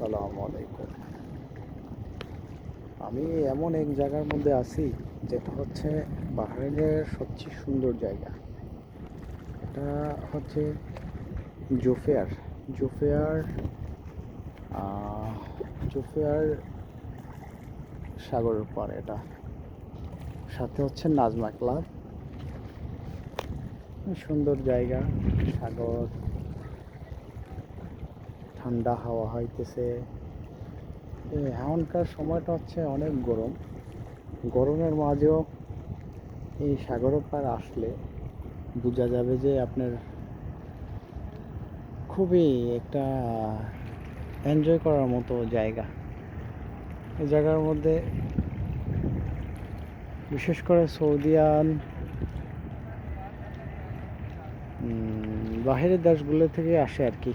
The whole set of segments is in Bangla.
আসসালামু আলাইকুম। আমি এমন এক জায়গার মধ্যে আছি, যেটা হচ্ছে বাহরাইনের সবচেয়ে সুন্দর জায়গা। এটা হচ্ছে জোফেয়ার। জোফেয়ার জোফেয়ার সাগরের পার এটা। সাথে হচ্ছে নাজমা ক্লাব। সুন্দর জায়গা, সাগর। ঠান্ডা হাওয়া হইতেছে। এখনকার সময়টা হচ্ছে অনেক গরম। গরমের মাঝেও এই সাগরের পার আসলে বোঝা যাবে যে আপনার খুবই একটা এনজয় করার মতো জায়গা। এই জায়গার মধ্যে বিশেষ করে সৌদিয়ান বাহিরের দেশগুলো থেকে আসে আর কি।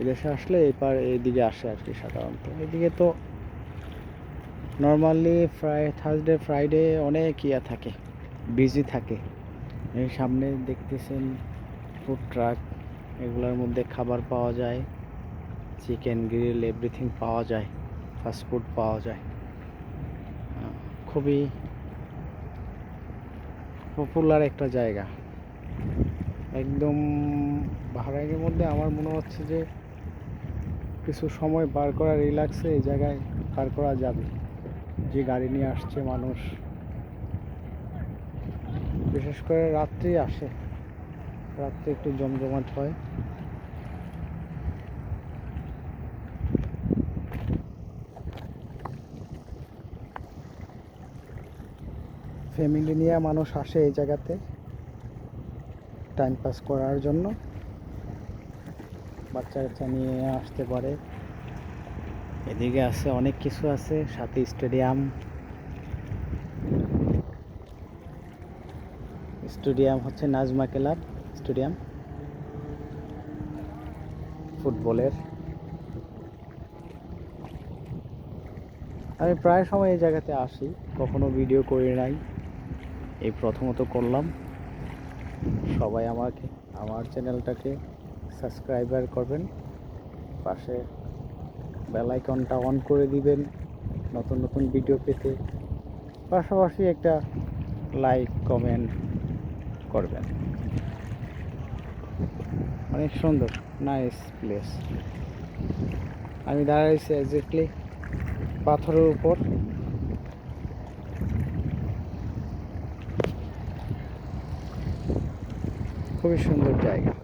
এদেশে আসলে এই পার এইদিকে আসে আর কি সাধারণত। এদিকে তো নর্মালি ফ্রাই থার্সডে ফ্রাইডে অনেক ইয়া থাকে বিজি থাকে। এই সামনে দেখতেছেন ফুড ট্রাক এগুলোর মধ্যে খাবার পাওয়া যায় চিকেন গ্রিল এভরিথিং পাওয়া যায় ফাস্ট ফুড পাওয়া যায়। খুবই পপুলার একটা জায়গা। একদম বাহরাইনের মধ্যে আমার মনে হচ্ছে যে কিছু সময় বার করা রিল্যাক্সে এই জায়গায় পার করা যাবে। যে গাড়ি নিয়ে আসছে মানুষ। বিশেষ করে রাত্রি আসে। রাত্রে একটু জমজমাট হয়। ফ্যামিলি নিয়ে মানুষ আসে এই জায়গাতে। টাইম পাস করার জন্য। বাচ্চা কাচ্চা নিয়ে আসতে পারে। এদিকে আছে অনেক কিছু আছে, সাথে স্টেডিয়াম। স্টেডিয়াম হচ্ছে নাজমা ক্লাব স্টেডিয়াম। ফুটবলের। আমি প্রায় সময় এই জায়গাতে আসি, কখনো ভিডিও করি নাই। এই প্রথমত করলাম। সবাই আমাকে, আমার চ্যানেলটাকে সাবস্ক্রাইবার করবেন। পাশে বেল আইকনটা অন করে দিবেন নতুন নতুন ভিডিও পেতে। পাশাপাশি একটা লাইক কমেন্ট করবেন। অনেক সুন্দর নাইস প্লেস আমি দাঁড়াইছি এক্স্যাক্টলি পাথরের উপর। খুবই সুন্দর জায়গা।